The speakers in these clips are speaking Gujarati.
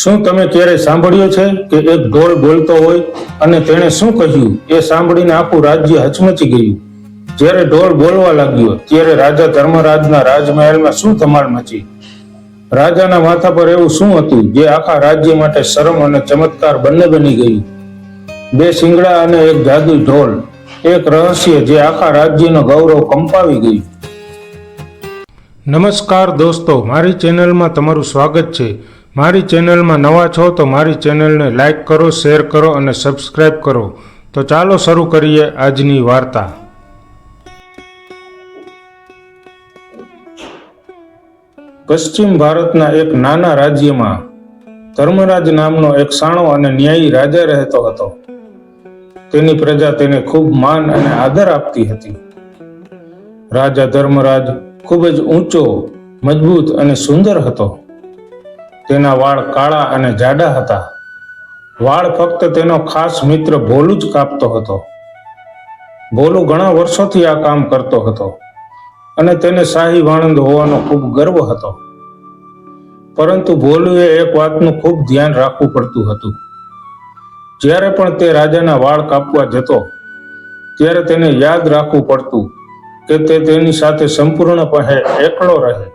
શું તમે ક્યારે સાંભળ્યું છે કે એક ઢોલ બોલતો હોય અને તેણે શું કહ્યું? એ સાંભળીને આખું રાજ્ય હચમચી ગયું. જ્યારે ઢોલ બોલવા લાગ્યો, ત્યારે રાજા ધર્મરાજના રાજમહેલમાં શું ધમાલ મચી? રાજાના માથા પર એવું શું હતું જે આખા રાજ્ય માટે શરમ અને ચમત્કાર બંને બની ગયું? બે શિંગડા અને એક જાદુ ઢોલ, એક રહસ્ય જે આખા રાજ્યનો ગૌરવ કંપાવી ગયું. નમસ્કાર દોસ્તો, મારી ચેનલમાં તમારું સ્વાગત છે. મારી ચેનલમાં નવા છો તો મારી ચેનલને લાઇક કરો, શેર કરો અને સબસ્ક્રાઈબ કરો. તો ચાલો શરૂ કરીએ આજની વાર્તા. પશ્ચિમ ભારતના એક નાના રાજ્યમાં ધર્મરાજ નામનો એક સાણો અને ન્યાયી રાજા રહેતો હતો. તેની પ્રજા તેને ખૂબ માન અને આદર આપતી હતી. રાજા ધર્મરાજ ખૂબ જ ઊંચો, મજબૂત અને સુંદર હતો. તેના વાળ કાળા અને જાડા હતા. વાળ ફક્ત તેનો ખાસ મિત્ર ભોલુ જ કાપતો હતો. ભોલુ ઘણા વર્ષોથી આ કામ કરતો હતો અને તેને શાહી વાણંદ હોવાનો ખૂબ ગર્વ હતો. પરંતુ ભોલુએ એક વાતનું ખૂબ ધ્યાન રાખવું પડતું હતું. જ્યારે પણ તે રાજાના વાળ કાપવા જતો, ત્યારે તેને યાદ રાખવું પડતું કે તે તેની સાથે સંપૂર્ણપણે એકલો રહે.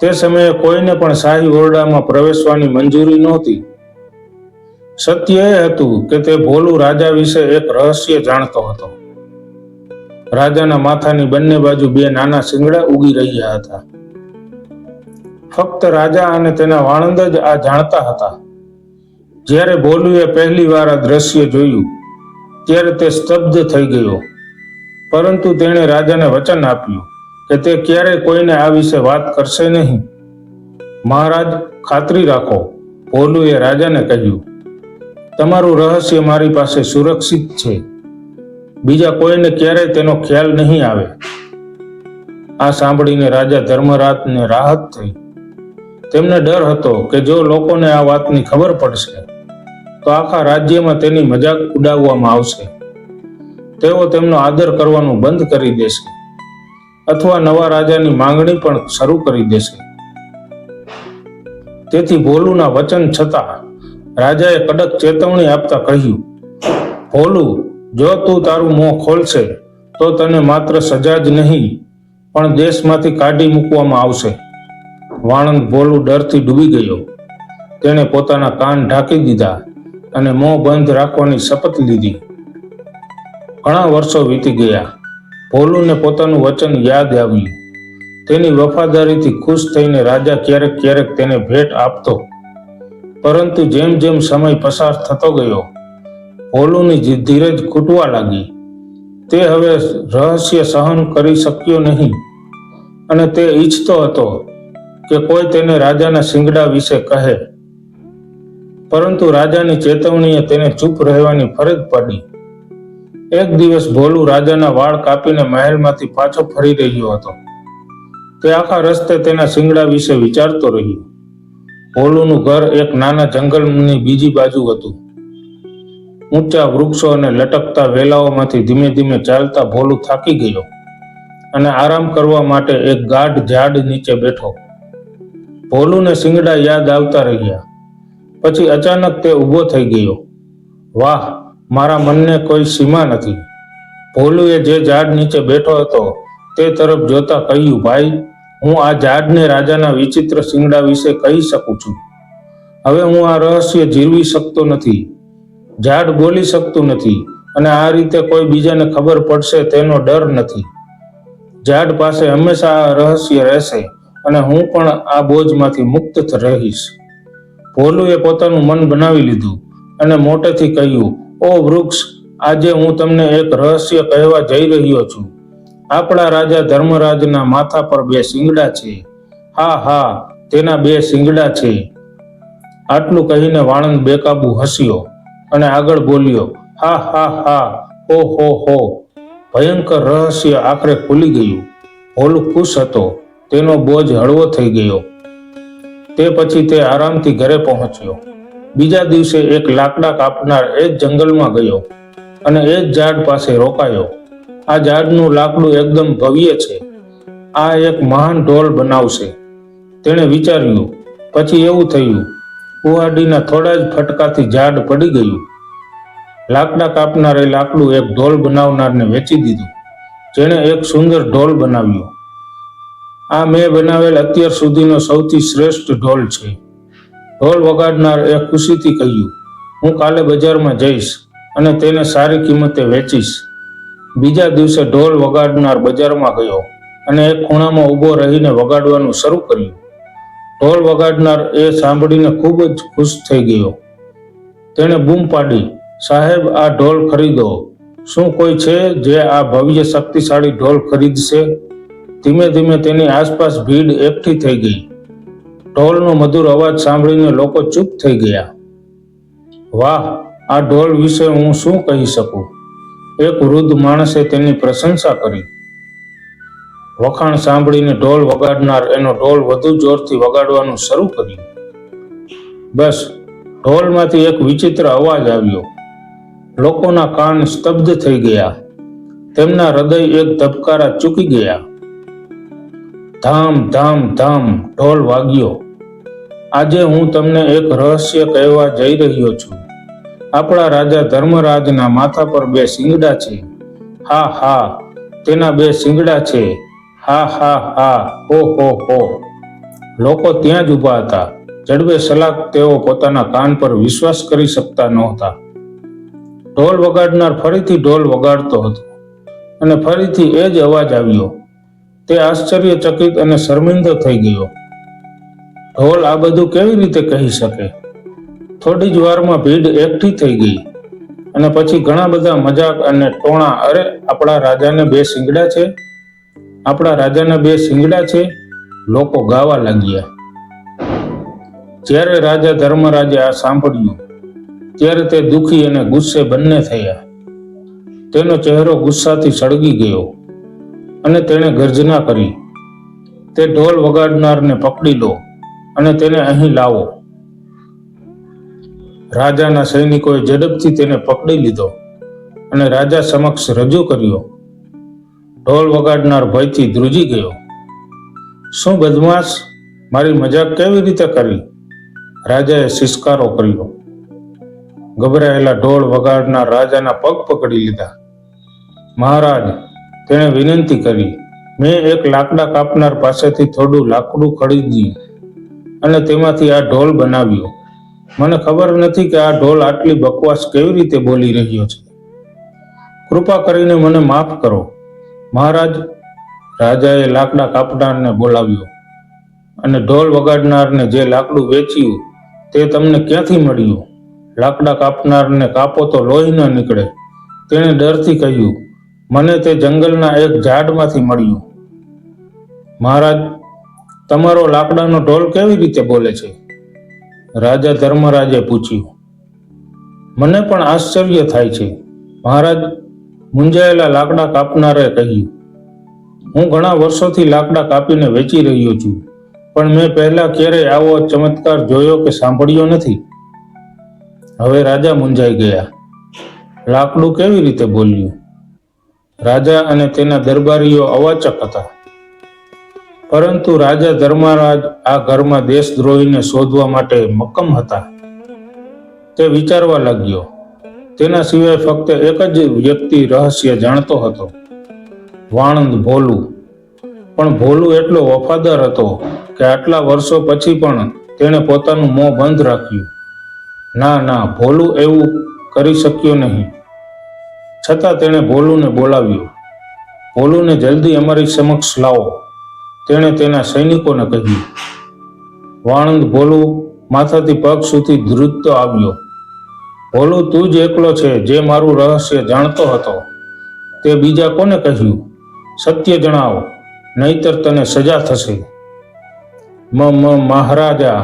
તે સમયે કોઈને પણ શાહી ઓરડામાં પ્રવેશવાની મંજૂરી નહોતી. સત્ય એ હતું કે તે ભોલું રાજા વિશે એક રહસ્ય જાણતો હતો. રાજાના માથાની બંને બાજુ બે નાના શિંગડા ઉગી રહ્યા હતા. ફક્ત રાજા અને તેના વાણંદ જ આ જાણતા હતા. જ્યારે ભોલુએ પહેલી વાર આ દ્રશ્ય જોયું, ત્યારે તે સ્તબ્ધ થઈ ગયો. પરંતુ તેણે રાજાને વચન આપ્યું. કે તે ક્યારેય કોઈને આ વિશે વાત કરશે નહીં. મહારાજ, ખાતરી રાખો, ભોલુએ રાજાને કહ્યું, તમારું રહસ્ય મારી પાસે સુરક્ષિત છે. બીજા કોઈને ક્યારેય તેનો ખ્યાલ નહીં આવે. આ સાંભળીને રાજા ધર્મરાતને રાહત થઈ. તેમને ડર હતો કે જો લોકોને આ વાતની ખબર પડશે, તો આખા રાજ્યમાં તેની મજાક ઉડાવવામાં આવશે. તેઓ તેમનો આદર કરવાનું બંધ કરી દેશે. અથવા નવા રાજાની માંગણી પણ શરૂ કરી દેશે. તેથી ભોલુના વચન છતાં રાજાએ કડક ચેતવણી આપતા કહ્યું, ભોલુ, જો તું તારું મોં ખોલશે, તો તને માત્ર સજા જ નહીં, પણ દેશમાંથી કાઢી મૂકવામાં આવશે. વાણંદ ભોલુ ડરથી ડૂબી ગયો. તેણે પોતાના કાન ઢાંકી દીધા અને મોં બંધ રાખવાની શપથ લીધી. ઘણા વર્ષો વીતી ગયા. ભોલુને પોતાનું વચન યાદ આવ્યું. તેની વફાદારીથી ખુશ થઈને રાજા ક્યારેક ક્યારેક તેને ભેટ આપતો. પરંતુ જેમ જેમ સમય પસાર થતો ગયો, ભોલુની ધીરજ ખૂટવા લાગી. તે હવે રહસ્ય સહન કરી શક્યો નહીં. અને તે ઈચ્છતો હતો કે કોઈ તેને રાજાના શિંગડા વિશે કહે. પરંતુ રાજાની ચેતવણીએ તેને ચૂપ રહેવાની ફરજ પડી. એક દિવસ ભોલું રાજાના વાળ કાપીને મહેલમાંથી પાછો ફરી રહ્યો હતો. તે આખા રસ્તે તેના શિંગડા વિશે વિચારતો રહ્યો. ભોલુનું ઘર એક નાના જંગલની બીજી બાજુ હતું. ઊંચા વૃક્ષો અને લટકતા વેલાઓમાંથી ધીમે ધીમે ચાલતા ભોલું થાકી ગયો અને આરામ કરવા માટે એક ગાઢ ઝાડ નીચે બેઠો. ભોલુને શિંગડા યાદ આવતા રહ્યા. પછી અચાનક તે ઊભો થઈ ગયો. વાહ મારા મનને કોઈ સીમા નથી. ભોલુએ જે ઝાડ નીચે બેઠો હતો તે તરફ જોતા કહ્યું, ભાઈ, હું આ ઝાડને રાજાના વિચિત્ર શિંગડા વિશે કહી શકું છું. હવે હું આ રહસ્ય જીરવી શકતો નથી. ઝાડ બોલી શકતું નથી અને આ રીતે કોઈ બીજાને ખબર પડશે તેનો ડર નથી. ઝાડ પાસે હંમેશા આ રહસ્ય રહેશે અને હું પણ આ બોજમાંથી મુક્ત રહીશ. ભોલુએ પોતાનું મન બનાવી લીધું અને મોટેથી કહ્યું ઓ વૃક્ષ, આજે હું તમને એક રહસ્ય કહેવા જઈ રહ્યો છું. આપણા રાજા ધર્મરાજના માથા પર બે શિંગડા છે. હા હા, તેના બે શિંગડા છે. આટલું કહીને વાણંદ બેકાબુ હસ્યો અને આગળ બોલ્યો, હા હા હા, હો હો હો. ભયંકર રહસ્ય આખરે ખુલી ગયું. ભોલું ખુશ હતો. તેનો બોજ હળવો થઈ ગયો. તે પછી તે આરામથી ઘરે પહોંચ્યો. બીજા દિવસે એક લાકડા કાપનાર એ જ જંગલમાં ગયો અને એ જ ઝાડ પાસે રોકાયો. આ ઝાડનું લાકડું એકદમ ભવ્ય છે. આ એક મહાન ઢોલ બનાવશે. તેણે વિચાર્યું, પછી એવું થયું કુહાડીના થોડા જ ફટકાથી ઝાડ પડી ગયું. લાકડા કાપનારે લાકડું એક ઢોલ બનાવનારને વેચી દીધું, જેણે એક સુંદર ઢોલ બનાવ્યો. આ મેં બનાવેલ અત્યાર સુધીનો સૌથી શ્રેષ્ઠ ઢોલ છે. ઢોલ વગાડનાર એ ખુશીથી કહ્યું, હું કાલે બજારમાં જઈશ અને તેને સારી કિંમતે વેચીશ. બીજા દિવસે ઢોલ વગાડનાર બજારમાં ગયો અને એક ખૂણામાં ઊભો રહીને વગાડવાનું શરૂ કર્યું. ઢોલ વગાડનાર એ સાંભળીને ખૂબ જ ખુશ થઈ ગયો. તેણે બૂમ પાડી, સાહેબ, આ ઢોલ ખરીદો. શું કોઈ છે જે આ ભવ્ય શક્તિશાળી ઢોલ ખરીદશે? ધીમે ધીમે તેની આસપાસ ભીડ એકઠી થઈ ગઈ. ઢોલનો મધુર અવાજ સાંભળીને લોકો ચૂપ થઈ ગયા. વાહ, આ ઢોલ વિશે હું શું કહી શકું? એક વૃદ્ધ માણસે તેની પ્રશંસા કરી. વખાણ સાંભળીને ઢોલ વગાડનાર એનો ઢોલ વધુ જોરથી વગાડવાનું શરૂ કર્યું. બસ, ઢોલમાંથી એક વિચિત્ર અવાજ આવ્યો. લોકોના કાન સ્તબ્ધ થઈ ગયા. તેમના હૃદય એક ધબકારા ચૂકી ગયા. ધામ ધામ ધામ, ઢોલ વાગ્યો. આજે હું તમને એક રહસ્ય કહેવા જઈ રહ્યો છું. આપણા રાજા ધર્મરાજના માથા પર બે શિંગડા છે. હા હા, તેના બે શિંગડા છે. હા હા હા, હો હો હો. લોકો ત્યાં જ ઊભા હતા. જડબે સલાક તેઓ પોતાના કાન પર વિશ્વાસ કરી શકતા નહોતા. ઢોલ વગાડનાર ફરીથી ઢોલ વગાડતો હતો. અને ફરીથી એ જ અવાજ આવ્યો. તે આશ્ચર્યચકિત અને શર્મિંદો થઈ ગયો. ઢોલ આ બધું કેવી રીતે કહી શકે? થોડી જ વારમાં ભીડ એકઠી થઈ ગઈ અને પછી ઘણા બધા મજાક અને ટોણા, અરે, આપણા રાજાને બે શિંગડા છે? આપણા રાજાને બે શિંગડા છે? લોકો ગાવા લાગ્યા. જ્યારે રાજા ધર્મરાજે આ સાંભળ્યું, ત્યારે તે દુખી અને ગુસ્સે બંને થયા. તેનો ચહેરો ગુસ્સાથી સળગી ગયો. અને તેણે ગર્જના કરી, તે ઢોલ વગાડનારને પકડી લો અને તેને અહીં લાવો. રાજાના સૈનિકોએ ઝડપથી તેને પકડી લીધો અને રાજા સમક્ષ રજૂ કર્યો. ઢોલ વગાડનાર ભયથી ધ્રુજી ગયો. શું બદમાશ? મારી મજાક કેવી રીતે કરી? રાજાએ શિષ્કારો કર્યો. ગભરાયેલા ઢોલ વગાડનાર રાજાના પગ પકડી લીધા. મહારાજ તેણે વિનંતી કરી, મેં એક લાકડા કાપનાર પાસેથી થોડું લાકડું ખરીદ્યું અને તેમાંથી આ ઢોલ બનાવ્યો. મને ખબર નથી કે આ ઢોલ આટલી બકવાસ કેવી રીતે બોલી રહ્યો છે. કૃપા કરીને મને માફ કરો. મહારાજ રાજાએ લાકડા કાપનારને બોલાવ્યો અને ઢોલ વગાડનારને જે લાકડું વેચ્યું તે તમને ક્યાંથી મળ્યું? લાકડા કાપનારને કાપો તો લોહી ન નીકળે. તેણે ડરથી કહ્યું મને તે જંગલના એક ઝાડમાંથી મળ્યું. મહારાજ, તમારો લાકડાનો ઢોલ કેવી રીતે બોલે છે? રાજા ધર્મરાજે પૂછ્યું. મને પણ આશ્ચર્ય થાય છે. મહારાજ મુંજાયેલા લાકડા કાપનારે કહ્યું. હું ઘણા વર્ષોથી લાકડા કાપીને વેચી રહ્યો છું, પણ મેં પહેલા ક્યારેય આવો ચમત્કાર જોયો કે સાંભળ્યો નથી. હવે રાજા મુંજાઈ ગયા. લાકડું કેવી રીતે બોલ્યું? રાજા અને તેના દરબારીઓ અવાચક હતા. પરંતુ રાજા ધર્મરાજ આ ઘરમાં દેશદ્રોહીને શોધવા માટે મક્કમ હતા. તે વિચારવા લાગ્યો. તેના સિવાય ફક્ત એક જ વ્યક્તિ રહસ્ય જાણતો હતો. વાણંદ ભોલું. પણ ભોલું એટલો વફાદાર હતો કે આટલા વર્ષો પછી પણ તેણે પોતાનું મોં બંધ રાખ્યું. ના ના, ભોલું એવું કરી શક્યો નહીં. છતાં તેણે ભોલુને બોલાવ્યું, ભોલુને જલ્દી અમારી સમક્ષ લાવો. તેણે તેના સૈનિકોને કહ્યું, વાણંદ ભોલું માથાથી પગ સુધી ધ્રુજતો આવ્યો. ભોલું, તું જ એકલો છે જે મારું રહસ્ય જાણતો હતો. તે બીજા કોને કહ્યું, સત્ય જણાવો, નહીતર તને સજા થશે. મ મ, મહારાજા,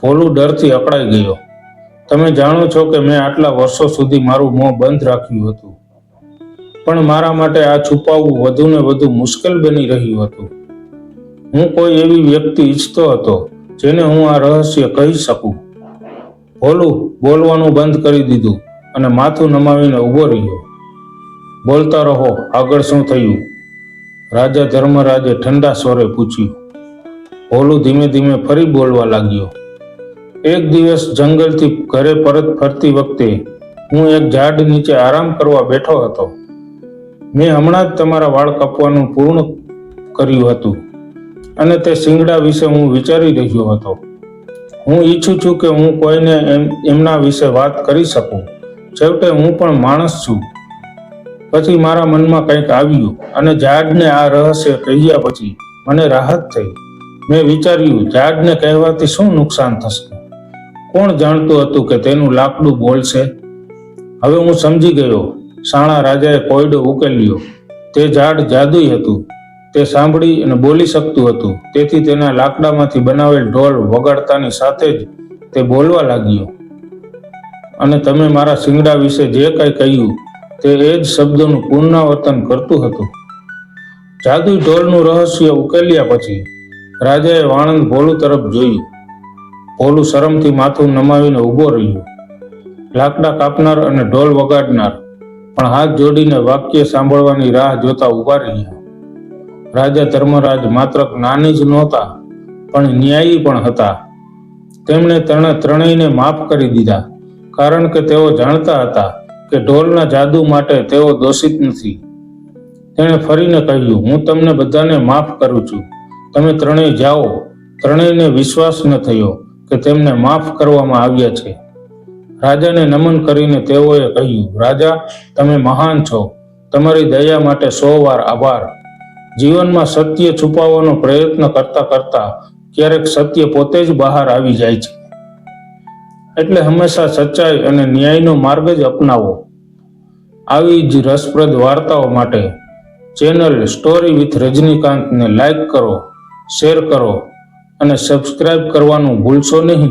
ભોલું ડરથી અકળાઈ ગયો, તમે જાણો છો કે મેં આટલા વર્ષો સુધી મારું મોં બંધ રાખ્યું હતું. પણ મારા માટે આ છુપાવવું વધુ ને વધુ મુશ્કેલ બની રહ્યું હતું. હું કોઈ એવી વ્યક્તિ ઈચ્છતો હતો જેને હું આ રહસ્ય કહી શકું. ભોલું બોલવાનું બંધ કરી દીધું અને માથું નમાવીને ઊભો રહ્યો. બોલતા રહો, આગળ શું થયું? રાજા ધર્મરાજે ઠંડા સ્વરે પૂછ્યું. ભોલું ધીમે ધીમે ફરી બોલવા લાગ્યો. એક દિવસ જંગલથી ઘરે પરત ફરતી વખતે હું એક ઝાડ નીચે આરામ કરવા બેઠો હતો. મેં હમણાં જ તમારા વાળ કાપવાનું પૂર્ણ કર્યું હતું. અને તે શિંગડા વિશે હું વિચારી રહ્યો હતો. હું ઈચ્છું છું કે હું કોઈને એમ, એમના વિશે વાત કરી શકું. છેવટે હું પણ માણસ છું. પછી મારા મનમાં કંઈક આવ્યું અને ઝાડને આ રહસ્ય કહ્યા પછી મને રાહત થઈ. મેં વિચાર્યું ઝાડને કહેવાથી શું નુકસાન થશે? કોણ જાણતું હતું કે તેનું લાકડું બોલશે? હવે હું સમજી ગયો. શાણા રાજાએ કોયડો ઉકેલ્યો. તે ઝાડ જાદુઈ હતું. તે સાંભળી અને બોલી શકતું હતું. તેથી તેના લાકડામાંથી બનાવેલ ઢોલ વગાડતાની સાથે જ તે બોલવા લાગ્યો. અને તમે મારા શિંગડા વિશે જે કંઈ કહ્યું, તે એ જ શબ્દોનું પુનરાવર્તન કરતું હતું. જાદુઈ ઢોલનું રહસ્ય ઉકેલ્યા પછી, રાજાએ વાણંદ ભોલું તરફ જોયું. ભોલું શરમથી માથું નમાવીને ઊભો રહ્યો. લાકડા કાપનાર અને ઢોલ વગાડનાર પણ હાથ જોડીને વાક્ય સાંભળવાની રાહ જોતા ઊભા રહ્યા. રાજા ધર્મરાજ માત્ર જ્ઞાની જ નહોતા, પણ ન્યાયી પણ હતા. તેમણે ત્રણે ત્રણેયને માફ કરી દીધા, કારણ કે તેઓ જાણતા હતા કે ઢોલના જાદુ માટે તેઓ દોષિત નથી. તેણે ફરીને કહ્યું, હું તમને બધાને માફ કરું છું. તમે ત્રણેય જાઓ. ત્રણેયને વિશ્વાસ ન થયો કે તેમને માફ કરવામાં આવ્યા છે. રાજાને નમન કરીને તેઓએ કહ્યું, રાજા, તમે મહાન છો. તમારી દયા માટે સો વાર આભાર. જીવનમાં સત્ય છુપાવવાનો પ્રયત્ન કરતા કરતા ક્યારેક સત્ય પોતે જ બહાર આવી જાય છે. એટલે હંમેશા સચ્ચાઈ અને ન્યાયનો માર્ગ જ અપનાવો. આવી જ રસપ્રદ વાર્તાઓ માટે ચેનલ સ્ટોરી વિથ રજનીકાંતને લાઈક કરો, શેર કરો અને સબસ્ક્રાઇબ કરવાનું ભૂલશો નહીં.